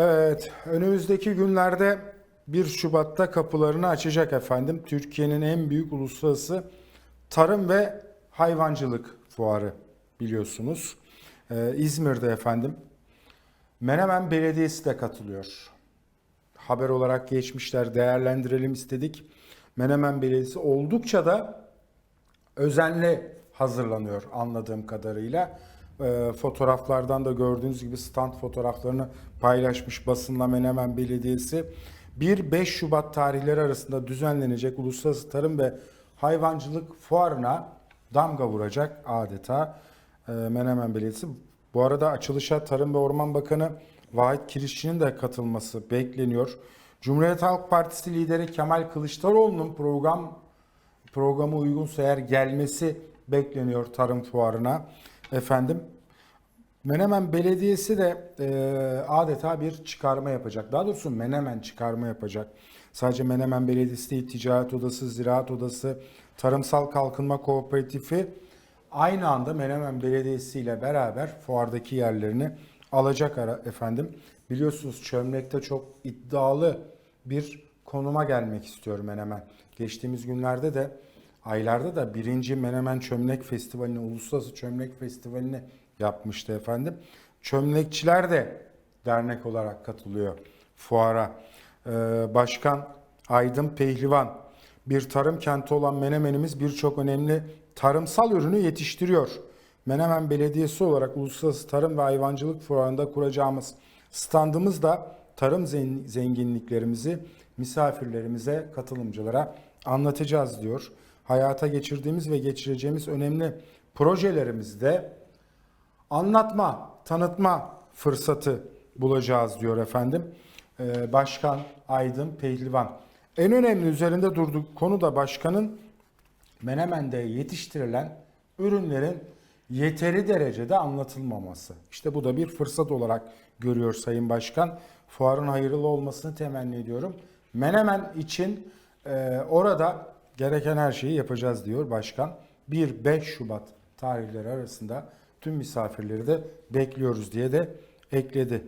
Evet, önümüzdeki günlerde 1 Şubat'ta kapılarını açacak efendim. Türkiye'nin en büyük uluslararası tarım ve hayvancılık fuarı biliyorsunuz. Ee, İzmir'de efendim. Menemen Belediyesi de katılıyor. Haber olarak geçmişler değerlendirelim istedik. Menemen Belediyesi oldukça da özenli hazırlanıyor anladığım kadarıyla. Ee, fotoğraflardan da gördüğünüz gibi stand fotoğraflarını paylaşmış basınla Menemen Belediyesi. 1-5 Şubat tarihleri arasında düzenlenecek Uluslararası Tarım ve Hayvancılık Fuarı'na damga vuracak adeta e, Menemen Belediyesi. Bu arada açılışa Tarım ve Orman Bakanı Vahit Kirişçi'nin de katılması bekleniyor. Cumhuriyet Halk Partisi lideri Kemal Kılıçdaroğlu'nun program programı uygunsa eğer gelmesi bekleniyor tarım fuarına. Efendim Menemen Belediyesi de e, adeta bir çıkarma yapacak. Daha doğrusu Menemen çıkarma yapacak. Sadece Menemen Belediyesi değil, Ticaret Odası, Ziraat Odası, Tarımsal Kalkınma Kooperatifi aynı anda Menemen Belediyesi ile beraber fuardaki yerlerini alacak ara efendim. Biliyorsunuz Çömlek'te çok iddialı bir konuma gelmek istiyor Menemen. Geçtiğimiz günlerde de aylarda da birinci Menemen Çömlek Festivali'ni, Uluslararası Çömlek Festivali'ni yapmıştı efendim. Çömlekçiler de dernek olarak katılıyor fuara. Ee, Başkan Aydın Pehlivan, bir tarım kenti olan Menemen'imiz birçok önemli tarımsal ürünü yetiştiriyor. Menemen Belediyesi olarak Uluslararası Tarım ve Hayvancılık Fuarı'nda kuracağımız standımız da tarım zen- zenginliklerimizi misafirlerimize, katılımcılara anlatacağız diyor. Hayata geçirdiğimiz ve geçireceğimiz önemli projelerimizde anlatma, tanıtma fırsatı bulacağız diyor efendim. Ee, Başkan Aydın Pehlivan. En önemli üzerinde durduk konu da başkanın Menemen'de yetiştirilen ürünlerin yeteri derecede anlatılmaması. İşte bu da bir fırsat olarak görüyor Sayın Başkan. Fuarın hayırlı olmasını temenni ediyorum. Menemen için e, orada gereken her şeyi yapacağız diyor Başkan. 1-5 Şubat tarihleri arasında tüm misafirleri de bekliyoruz diye de ekledi.